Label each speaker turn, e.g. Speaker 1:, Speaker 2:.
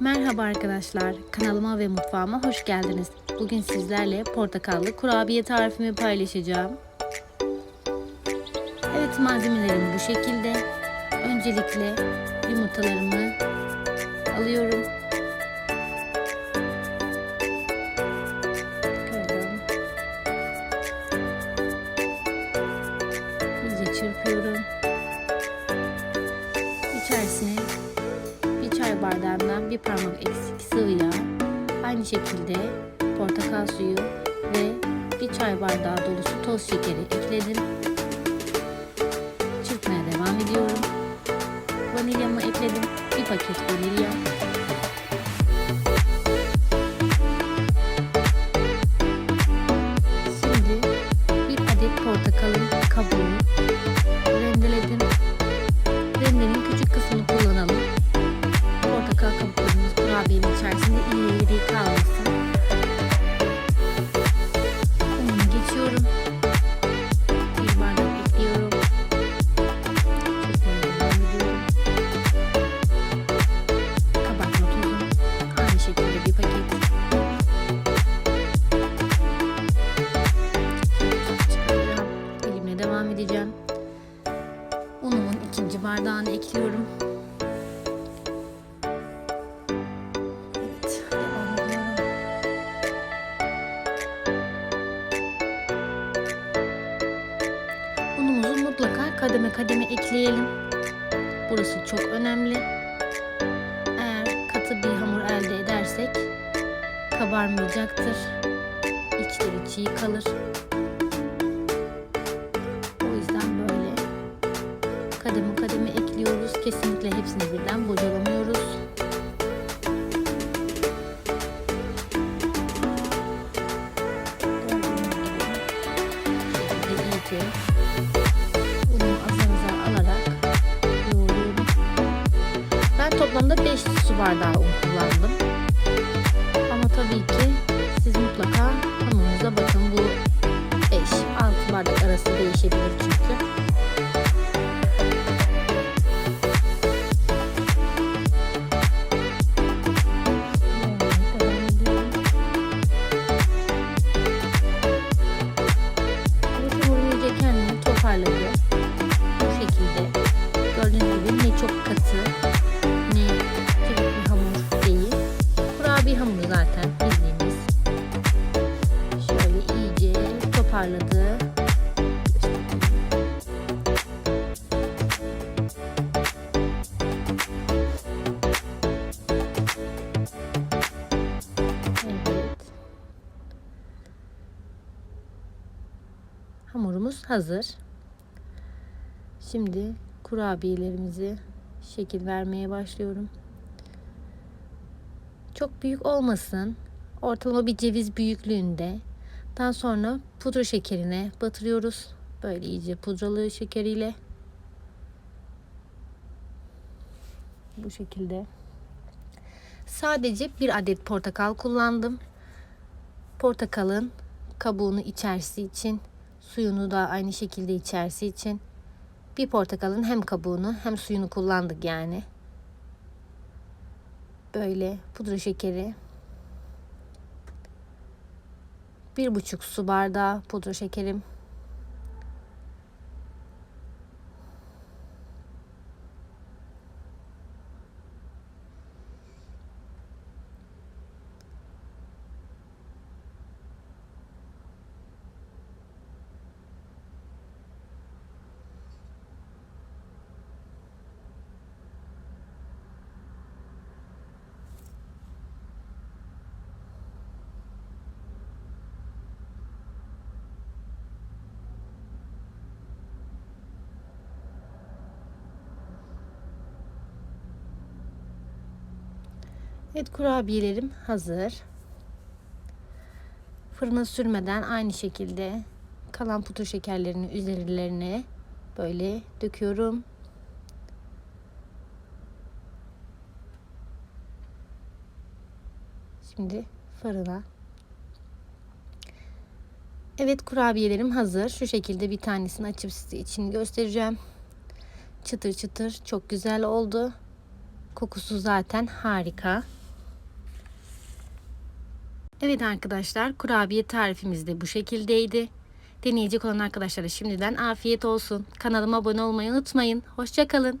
Speaker 1: Merhaba arkadaşlar, kanalıma ve mutfağıma hoş geldiniz. Bugün sizlerle portakallı kurabiye tarifimi paylaşacağım. Evet malzemelerim bu şekilde. Öncelikle yumurtalarımı alıyorum. Kırdım. İyice çırpıyorum. Çay bardağından bir parmak eksik sıvı yağ, aynı şekilde portakal suyu ve bir çay bardağı dolusu toz şekeri ekledim. Çırpmaya devam ediyorum. Vanilyamı ekledim. Bir paket vanilya. Mutlaka kademe kademe ekleyelim. Burası çok önemli. Eğer katı bir hamur elde edersek kabarmayacaktır. İçleri çiğ kalır. O yüzden böyle kademe kademe ekliyoruz. Kesinlikle hepsini birden bocalamıyoruz. Gördüğünüz gibi toplamda 5 su bardağı un kullandım. Toparladı. Evet. Hamurumuz hazır. Şimdi kurabiyelerimizi şekil vermeye başlıyorum. Çok büyük olmasın. Ortalama bir ceviz büyüklüğünde. Daha sonra pudra şekerine batırıyoruz. Böyle iyice pudralı şekeriyle. Bu şekilde. Sadece bir adet portakal kullandım. Portakalın kabuğunu içerisi için, suyunu da aynı şekilde içerisi için bir portakalın hem kabuğunu hem suyunu kullandık yani. Böyle pudra şekeri. Bir buçuk su bardağı pudra şekerim. Evet kurabiyelerim hazır. Fırına sürmeden aynı şekilde kalan pudra şekerlerini üzerlerine böyle döküyorum. Şimdi fırına. Evet kurabiyelerim hazır. Şu şekilde bir tanesini açıp size için göstereceğim. Çıtır çıtır çok güzel oldu. Kokusu zaten harika. Evet arkadaşlar kurabiye tarifimiz de bu şekildeydi. Deneyecek olan arkadaşlara şimdiden afiyet olsun. Kanalıma abone olmayı unutmayın. Hoşçakalın.